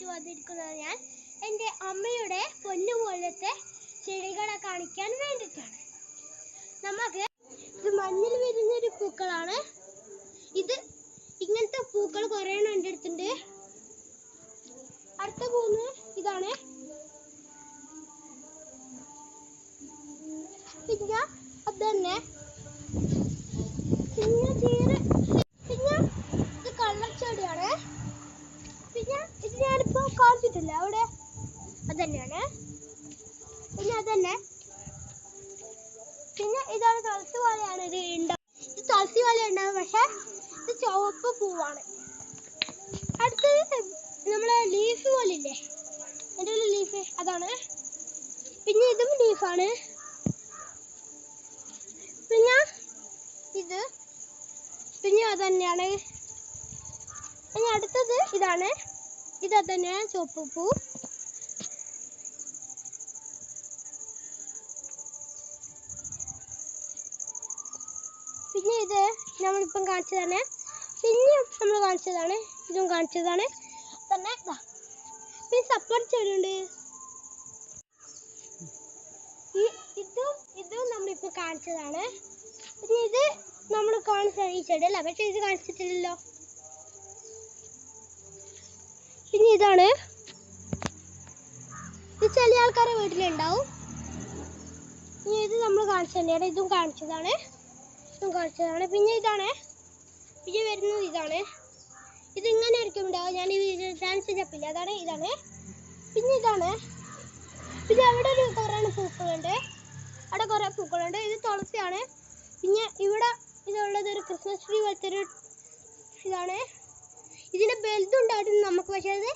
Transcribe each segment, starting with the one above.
ആയിട്ട് വന്നിരിക്കുന്നത് ഞാൻ എന്റെ അമ്മയുടെ പൊന്നു പോലത്തെ ചെടികളെ കാണിക്കാൻ വേണ്ടിയിട്ടാണ്. നമുക്ക് ഇത് മഞ്ഞിൽ വരുന്ന ഒരു പൂക്കളാണ്. ഇത് ഇങ്ങനത്തെ പൂക്കൾ കുറേ എന്റെ അടുത്തുണ്ട്. അടുത്ത പൂന്ന് ഇതാണ്. പിന്നെ അത് തന്നെ പിന്നെ തീരെ പിന്നെ ഇത് കള്ളച്ചെടിയാണ് പിന്നെ ഇത് ഞാനിപ്പോ കാണിച്ചിട്ടില്ല അവിടെ അതന്നെയാണ്. പിന്നെ അതന്നെ. പിന്നെ ഇതാണ് തുളസി പോലെയാണ് ഇത് ഉണ്ടാവും ഇത് തുളസി പോലെ ഉണ്ടാവും പക്ഷെ ഇത് ചുവപ്പ് പൂവാണ്. അടുത്തത് നമ്മളെ ലീഫ് പോലെ ഇല്ലേ എന്റെ ലീഫ്. അതാണ്. പിന്നെ ഇതും ലീഫാണ്. പിന്നെ ഇത്. പിന്നെ അതന്നെയാണ്. പിന്നെ അടുത്തത് ഇതാണ്. ഇത് തന്നെ ചുവപ്പ് പൂ. പിന്നെ ഇത് നമ്മളിപ്പം കാണിച്ചതാണ്. പിന്നെ നമ്മൾ കാണിച്ചതാണ് ഇതും കാണിച്ചതാണ്. തന്നെ പിന്നെ സപ്പോർട്ട് ഈ ഇതും ഇതും നമ്മളിപ്പോൾ കാണിച്ചതാണ്. പിന്നെ ഇത് നമ്മൾ കാണിച്ച ഈ ചെടിയല്ല പക്ഷേ ഇത് കാണിച്ചിട്ടില്ലല്ലോ. പിന്നെ ഇതാണ്. ഇത് ചില ആൾക്കാരെ വീട്ടിലുണ്ടാവും. ഇനി ഇത് നമ്മൾ കാണിച്ചു തന്നെയാണ് ഇതും കാണിച്ചതാണ്. ഇതും കാണിച്ചതാണ്. പിന്നെ ഇതാണ്. പിന്നെ വരുന്നത് ഇതാണ്. ഇതിങ്ങനെ ആയിരിക്കും ഉണ്ടാവുക. ഞാൻ ഈ ഡാൻസ് ചെയ്തപ്പില്ല അതാണ് ഇതാണ്. പിന്നെ ഇതാണ്. പിന്നെ അവിടെ ഒരു കുറേ പൂക്കളുണ്ട്. അവിടെ കുറേ പൂക്കളുണ്ട്. ഇത് തുളസിയാണ്. പിന്നെ ഇവിടെ ഇതുള്ളത് ഒരു ക്രിസ്മസ് ട്രീ പോലത്തെ ഒരു ഇതാണ്. ഇതിന് ബെൽതുണ്ടായിരുന്നു നമുക്ക് പക്ഷേ അത്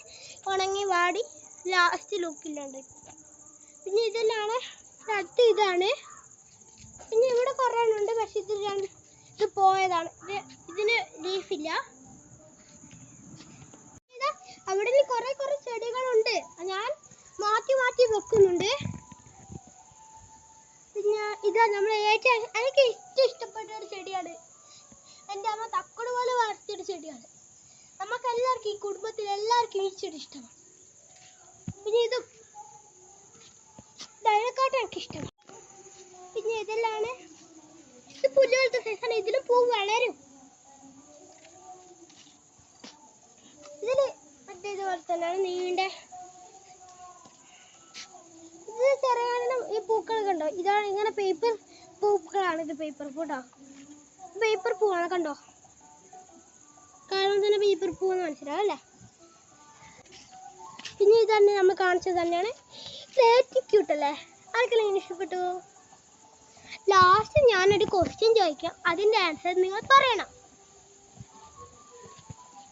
ഉണങ്ങി വാടി ലാസ്റ്റ് ലുക്കിലുണ്ട് പിന്നെ ഇതെല്ലാം അടുത്ത് ഇതാണ്. പിന്നെ ഇവിടെ കുറേ ഉണ്ട് പക്ഷെ ഇത് ഇത് പോയതാണ്. ഇത് ഇതിന് ലീഫില്ല അവിടെ കുറേ കുറേ ചെടികളുണ്ട്. ഞാൻ മാറ്റി മാറ്റി വെക്കുന്നുണ്ട്. പിന്നെ ഇതാ നമ്മൾ ഏറ്റവും എനിക്ക് ഏറ്റവും ഇഷ്ടപ്പെട്ട ഒരു ചെടിയാണ്. എന്റെ അമ്മ തക്കട് പോലെ വളർത്തിയൊരു ചെടിയാണ്. നമുക്ക് എല്ലാവർക്കും ഈ കുടുംബത്തിൽ എല്ലാവർക്കും ഈ ചെടി ഇഷ്ടമാണ്. പിന്നെ ഇതും. ഡയനക്കാട്ട് എനിക്ക് ഇഷ്ടമാണ്. പിന്നെ ഇതെല്ലാം ഇത് പുല്ലുകളുടെ സൈസാണ്. ഇതിൽ പൂ വളരും. ഇതിൽ മറ്റേതുപോലെ തന്നെയാണ് നീണ്ട ഇത് ചെറിയ ഈ പൂക്കളൊക്കെ കണ്ടോ ഇതാണ് ഇങ്ങനെ പേപ്പർ പൂക്കളാണ് ഇത് പേപ്പർ പൂട്ടോ പേപ്പർ പൂവാണ് കണ്ടോ കാണുമ്പോൾ എന്ന് മനസ്സിലാവും അല്ലേ പിന്നെ ഇത് തന്നെ നമ്മൾ കാണിച്ചത് തന്നെയാണ്. ക്യൂട്ട് അല്ലേ? ആർക്കെല്ലാം ഇങ്ങനെ ഇഷ്ടപ്പെട്ടു? ലാസ്റ്റ് ഞാനൊരു ക്വസ്റ്റ്യൻ ചോദിക്കാം. അതിന്റെ ആൻസർ നിങ്ങൾ പറയണം.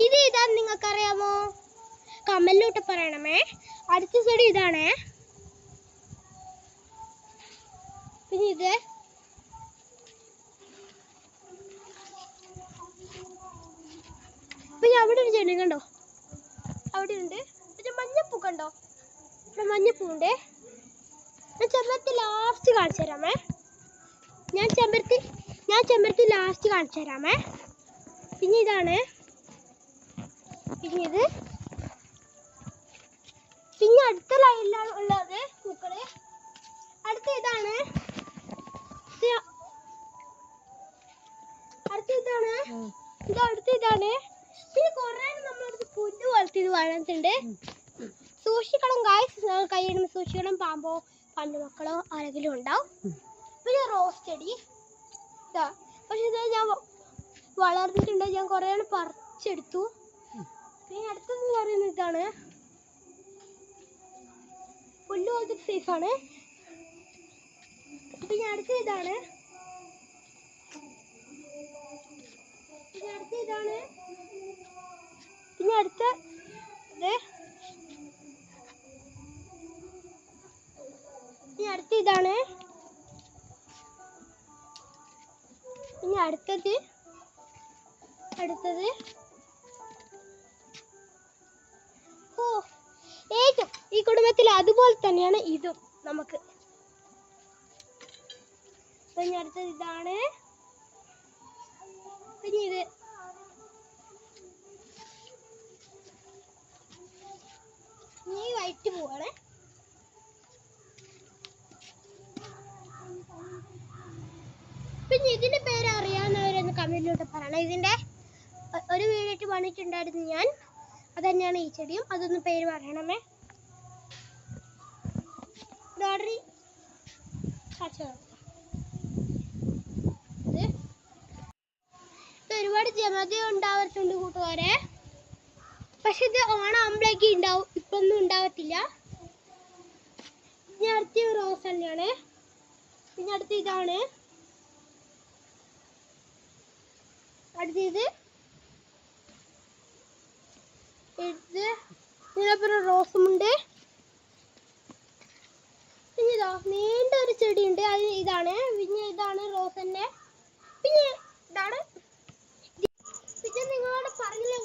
ഇത് ഏതാന്ന് നിങ്ങൾക്കറിയാമോ? കമലിലോട്ട് പറയണമേ. അടുത്ത ചെടി ഇതാണേ. പിന്നെ ഇത് പിന്നെ അവിടെ ഒരു ചെടി കണ്ടോ? അവിടെ ഉണ്ട്. പിന്നെ മഞ്ഞപ്പൂ കണ്ടോ? ഇവിടെ മഞ്ഞപ്പൂ ഉണ്ട് ഞാൻ ചെമ്പരത്തി ലാസ്റ്റ് കാണിച്ചു തരാമേ. ഞാൻ ചെമ്പരത്തി ഞാൻ ചെമ്പരത്തി ലാസ്റ്റ് കാണിച്ചു തരാമേ. പിന്നെ ഇതാണ്. പിന്നെ ഇത്. പിന്നെ അടുത്ത ലൈനിലാണ് ഉള്ളത്. ഇത് വളർത്തുന്നുണ്ട് സൂക്ഷിക്കണം ഗായ്സ് കൈയിടുമ്പോൾ സൂക്ഷിക്കണം. പാമ്പോ പണ്ട് മക്കളോ ആരെങ്കിലും ഉണ്ടാവും. പിന്നെ റോസ് ചെടി. പക്ഷെ ഇത് ഞാൻ വളർന്നിട്ടുണ്ട്. ഞാൻ കുറേ പറിച്ചെടുത്തു. പിന്നെ അടുത്തെന്ന് പറയുന്നത് ഇതാണ്. പുല്ല് പോലത്തെ സൈസാണ് പിന്നെ അടുത്ത ഇതാണ്. പിന്നെ അടുത്ത ഇതാണ്. പിന്നെ അടുത്ത പിന്നെ അടുത്ത ഇതാണ് ഇനി അടുത്തത്. അടുത്തത്. ഓ ഏറ്റവും ഈ കുടുംബത്തിൽ അതുപോലെ തന്നെയാണ് ഇതും നമുക്ക്. പിന്നെ അടുത്തത് ഇതാണ്. പിന്നെ ഇത് കൂടെ പറയണം? ഇതിന്റെ ഒരു വീഡിയോ പണിയിട്ടുണ്ടായിരുന്നു ഞാൻ. അത് തന്നെയാണ് ഈ ചെടിയും. അതൊന്ന് പേര് പറയണമേ. ഡോഡറി ഒരുപാട് ജമതി ഉണ്ടാവാറുണ്ട് കൂട്ടുകാരെ. പക്ഷെ ഇത് ഓണാകുമ്പോഴേക്ക് ഉണ്ടാവും. ഇപ്പൊ ഒന്നും ഉണ്ടാവത്തില്ല. ഇനി അടുത്ത റോസ് തന്നെയാണ്. ഇനി അടുത്ത ഇതാണ്. അടുത്തത് ഇത് ഇതിനപ്പുറം റോസുമുണ്ട്. പിന്നെ ഇതാ നീണ്ട ഒരു ചെടിയുണ്ട്. അത് ഇതാണ്. പിന്നെ ഇതാണ് റോസ് തന്നെ. പിന്നെ ഇതാണ്. പിന്നെ നിങ്ങളോട് പറഞ്ഞില്ലേ